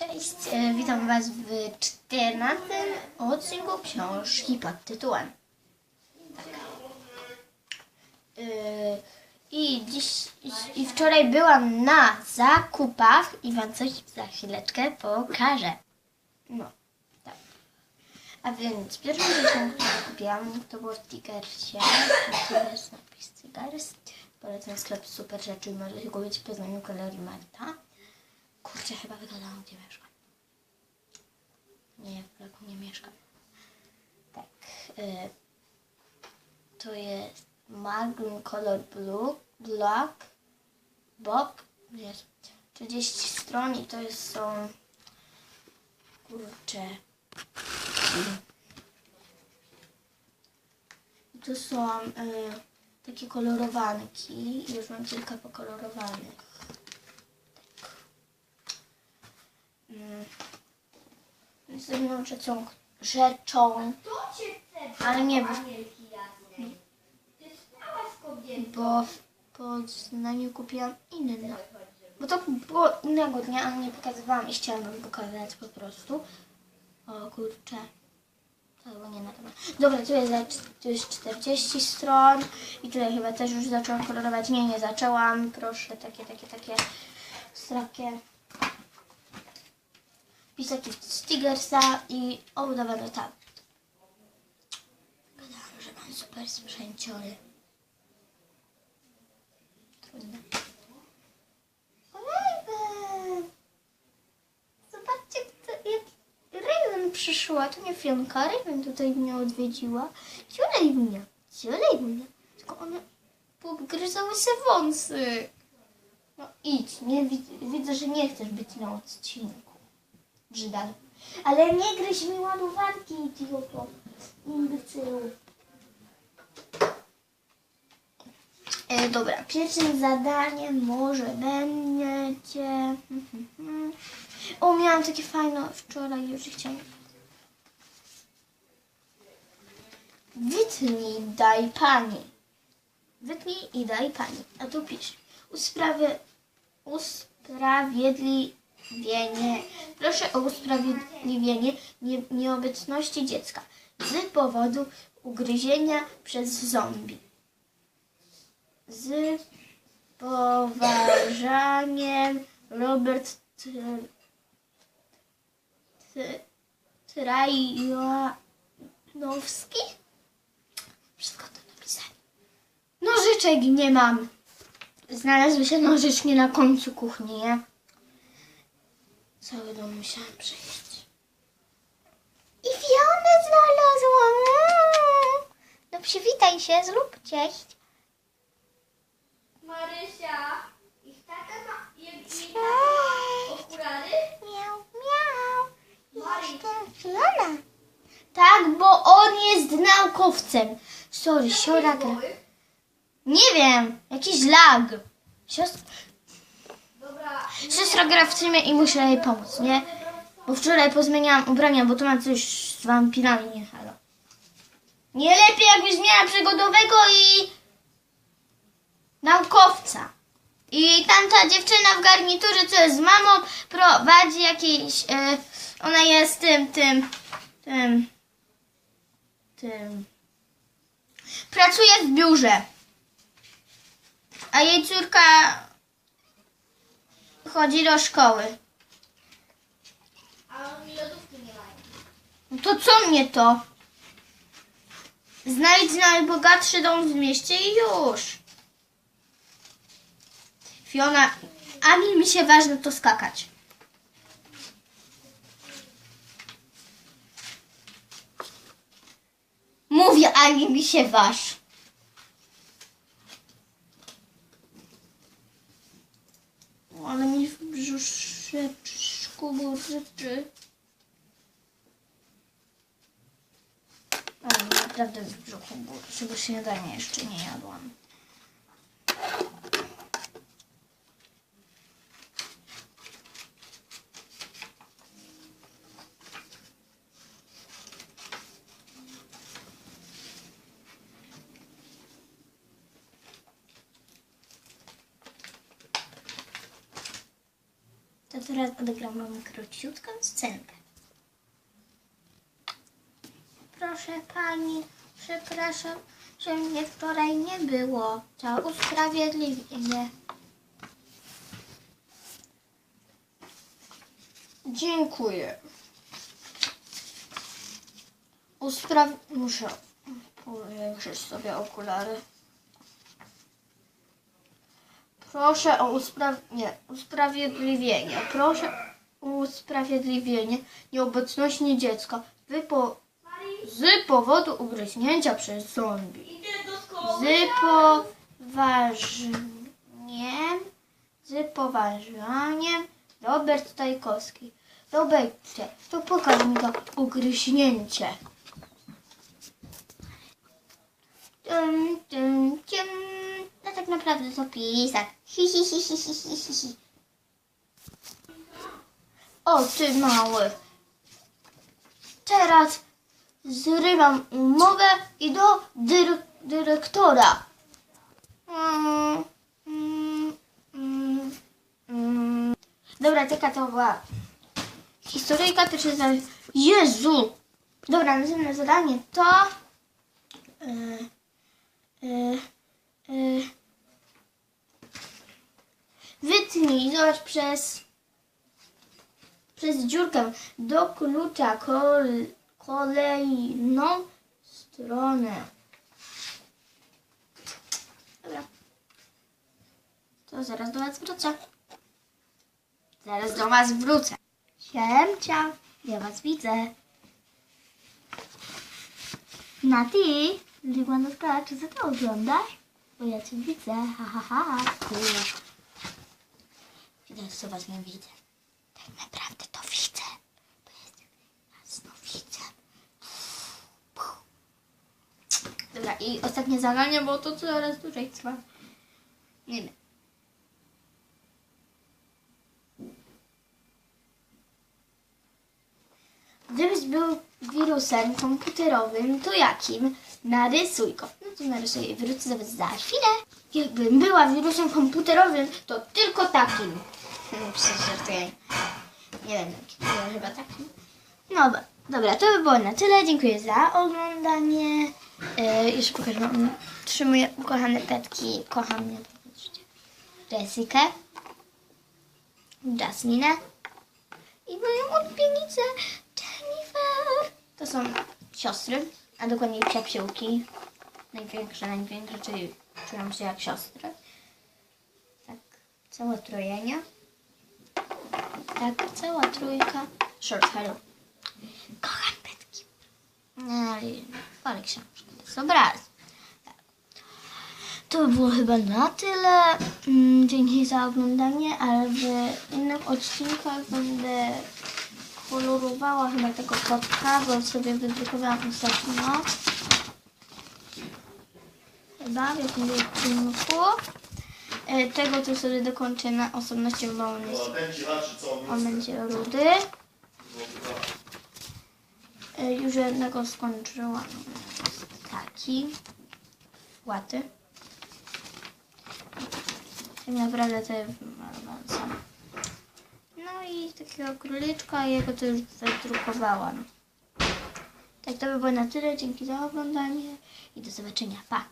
Cześć, e, witam Was w 14 odcinku książki pod tytułem. Tak. I dziś i wczoraj byłam na zakupach i Wam coś za chwileczkę pokażę. No, tak. A więc pierwszą rzeczą, którą kupiłam, to było w Tickersie. Tu jest napis Tickers. Polecam sklep super rzeczy. Możecie kupić w Poznaniu Galerii Marta. Kurczę, chyba wygadałam, gdzie mieszkam. Nie, w bloku nie mieszkam. Tak. Y, to jest Magnum Color Blue, Black, Bob, jest 30 stron i to jest są kurczę i to są y, takie kolorowanki. Już mam kilka pokolorowanych. Mm. Jedną rzeczą, rzeczą, ale nie, bo, bo w Poznaniu kupiłam inne. Bo to było innego dnia, ale nie pokazywałam i chciałam wam pokazać po prostu. O kurczę. To było nie na temat. Dobra, tu jest, tu jest 40 stron i tutaj chyba też już zaczęłam kolorować. Nie, nie zaczęłam. Proszę, takie, takie, takie takie pisaki z Tigersa i obudowane tak. Gadałam, że mam super sprzęciory. Trudne. Raven! Zobaczcie, jak Raven przyszła. To nie Fionka, Raven tutaj mnie odwiedziła. Gdzie Raven? Gdzie Raven? Tylko one pogryzały się wąsy. No idź, nie, wid- widzę, że nie chcesz być na odcinku. Brzydal. Ale nie gryź mi ładowarki, idioto. Imbecylu. E, dobra, pierwszym zadaniem może będzie... O, miałam takie fajne wczoraj, już chciałam. Wytnij, daj pani. Wytnij i daj pani. A tu pisz. Usprawie, usprawiedliwienie. Proszę o usprawiedliwienie nie, nieobecności dziecka z powodu ugryzienia przez zombie. Z poważaniem Robert Tr- Tr- Trajanowski? Wszystko to napisali. Nożyczek nie mam. Znalazły się nożyczki na końcu kuchni, nie? Cały dom musiałam przejść. I Fionę znalazłam! No przywitaj się, zrób cześć. Marysia, ich tata ma jak Cześć. okulary? Miau, miau. Mari. Jestem Fiona. Tak, bo on jest naukowcem. Sorry, siora gra. Nie wiem, jakiś lag. Siostra, siostra gra w teamie i muszę jej pomóc, nie? Bo wczoraj pozmieniałam ubrania, bo to ma coś z wampirami, nie halo. Nie lepiej jakbyś miała przygodowego i naukowca. I tamta dziewczyna w garniturze, co jest z mamą, prowadzi jakieś... E, ona jest tym, tym, tym, tym... Pracuje w biurze. A jej córka chodzi do szkoły. a oni lodówki nie mają. No to co mnie to? Znajdź najbogatszy dom w mieście i już. Fiona, ani mi się ważne to skakać. Mówię, ani mi się waż. Ale mi w brzuszku burczy. Ale naprawdę w brzuchu bo śniadanie jeszcze nie jadłam. Teraz odegram wam króciutką scenkę. Proszę pani, przepraszam, że mnie wczoraj nie było. To usprawiedliwienie. Dziękuję. Uspraw... Muszę powiększyć sobie okulary. Proszę o uspraw... nie, usprawiedliwienie. Proszę o usprawiedliwienie nieobecności dziecka wypo... z powodu ugryźnięcia przez zombie. Z poważeniem, z poważaniem Robert Stajkowski. Robercie, to pokaż mi to ugryźnięcie. No tak naprawdę to pisak. Hi, hi, hi, hi, hi, hi, hi. O ty mały. Teraz zrywam umowę i do dyr- dyrektora. Mm, mm, mm. Dobra, taka to była historyjka, pierwsze zadanie. Jezu! Dobra, następne zadanie to... Yy, yy, yy. Zobacz przez przez dziurkę do klucza kol, kolejną stronę. Dobra. To zaraz do Was wrócę. Zaraz do Was wrócę. Siemcia, ja Was widzę. Nati, Liwanówka, czy ty to oglądasz? Bo ja Cię widzę, ha ha ha. Widać, co Was nie widzę. Tak naprawdę to widzę. Bo jest jasno widzę. Dobra, i ostatnie zadanie, bo to coraz dłużej trwa. Nie wiem. Gdybyś był wirusem komputerowym, to jakim? Narysuj go. No to narysuję i wrócę za chwilę. Jakbym była wirusem komputerowym, to tylko takim. Przecież żartuję. Nie wiem, ale chyba takim. No dobra, to by było na tyle. Dziękuję za oglądanie. Yy, już pokażę wam trzy moje ukochane petki. Kocham mnie. Jessikę, Jasminę i moją odbienicę Jennifer. To są siostry, a dokładniej przyjaciółki. Największe, największe, czyli czują się jak siostry. Tak, całe trojenie. Tak, cała trójka. Short hello. Kocham petki. No i parę książek. To jest obraz. Tak. To by było chyba na tyle. Mm, Dzięki za oglądanie, ale w innych odcinkach będę kolorowała chyba tego kotka, bo sobie wydrukowałam ostatnio. Chyba w jakimś odcinku. E, Tego to sobie dokończę na osobności, bo on będzie rudy. E, Już jednego skończyłam. Taki. Łaty. Tak naprawdę to jest wymalowałam sam. No i takiego króliczka, jego to już wydrukowałam. Tak to by było na tyle. Dzięki za oglądanie i do zobaczenia. Pa!